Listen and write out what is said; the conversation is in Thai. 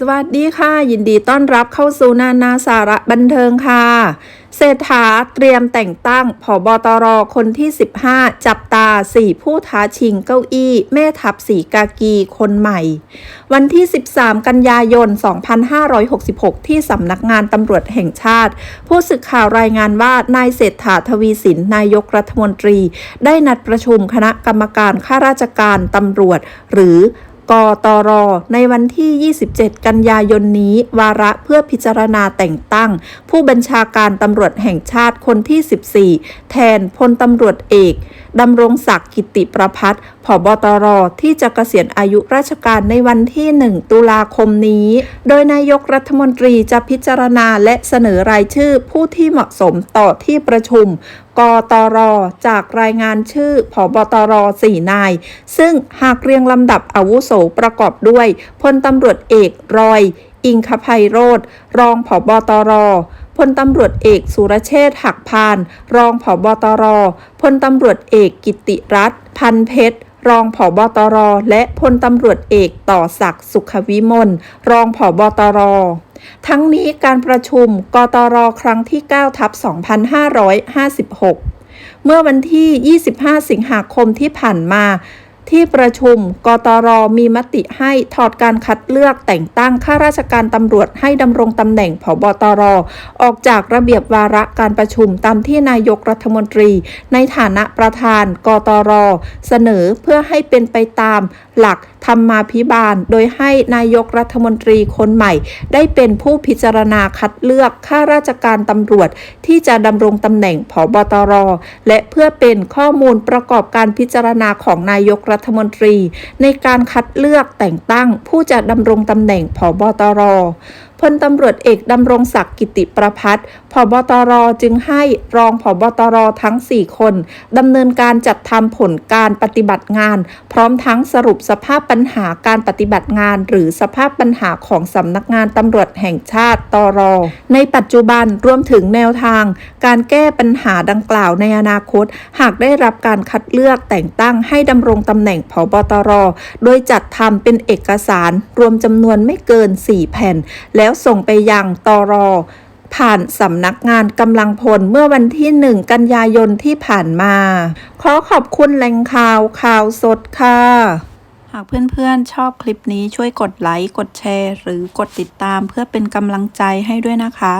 สวัสดีค่ะ ยินดีต้อนรับเข้าสู่นานาสาระบันเทิงค่ะ เศรษฐาเตรียมแต่งตั้งผบตรคนที่ 15 จับตา 4 ผู้ท้าชิงเก้าอี้ แม่ทัพสีกากีคนใหม่ วันที่ 13 กันยายน 2566 ที่สำนักงานตำรวจแห่งชาติ ผู้สื่อข่าวรายงานว่านายเศรษฐาทวีสินนายกรัฐมนตรี ได้นัดประชุมคณะกรรมการข้าราชการตำรวจ หรือ กตร ในวันที่ 27 กันยายนนี้ วาระเพื่อพิจารณาแต่งตั้ง ผู้บัญชาการตำรวจแห่งชาติคนที่ 14 แทนพลตำรวจเอกดำรงศักดิ์กิติประพัฒน์ผบตร ที่จะเกษียณอายุราชการในวันที่ 1 ตุลาคมนี้ โดยนายกรัฐมนตรีจะพิจารณาและเสนอรายชื่อผู้ที่เหมาะสมต่อที่ประชุม กตร จากรายงานชื่อผบตร4นาย ซึ่งหากเรียงลำดับอาวุโสประกอบด้วยพลตำรวจเอกรอย อิงคภัยโรธรองผบตรพลตำรวจเอกสุรเชษฐ์หักพาน รองผบตรพลตำรวจเอกกิติรัตน์พันเพชรรองผบตร และพลตำรวจเอกต่อศักดิ์สุขวิมล รองผบตร ทั้งนี้การประชุมกตรครั้งที่9ทับ2556 เมื่อวันที่ 25 สิงหาคมที่ผ่านมาที่ประชุมกตรมีมติให้ถอดการคัดเลือกแต่งตั้งข้าราชการตำรวจให้ดำรงตำแหน่งผบตร ออกจากระเบียบวาระการประชุมตามที่นายกรัฐมนตรี ในฐานะประธานกตร เสนอเพื่อให้เป็นไปตามหลัก ธรรมาภิบาล โดยให้นายกรัฐมนตรีคนใหม่ ได้เป็นผู้พิจารณาคัดเลือกข้าราชการตำรวจ ที่จะดำรงตำแหน่งผบตร และเพื่อเป็นข้อมูลประกอบการพิจารณาของนายกรัฐมนตรี ในการคัดเลือกแต่งตั้งผู้จะดำรงตำแหน่งผบตร พลตำรวจเอกดำรงศักดิ์กิติประพัฒน์ผบตรจึงให้รองผบตรทั้ง 4 คนดำเนินการจัดทำผลการปฏิบัติงาน พร้อมทั้งสรุปสภาพปัญหาการปฏิบัติงาน หรือสภาพปัญหาของสำนักงานตำรวจแห่งชาติตร ในปัจจุบันรวมถึงแนวทาง การแก้ปัญหาดังกล่าวในอนาคต หากได้รับการคัดเลือกแต่งตั้งให้ดำรงตำแหน่งผบตร โดยจัดทำเป็นเอกสารรวมจำนวนไม่เกิน 4 แผ่นและแล้วส่งไปยังตรผ่านสำนักงานกำลังพลเมื่อวันที่ 1 กันยายนที่ผ่านมา ขอขอบคุณแหล่งข่าวข่าวสดค่ะ หากเพื่อนๆ ชอบคลิปนี้ช่วยกดไลค์ กดแชร์ หรือกดติดตามเพื่อเป็นกำลังใจให้ด้วยนะคะ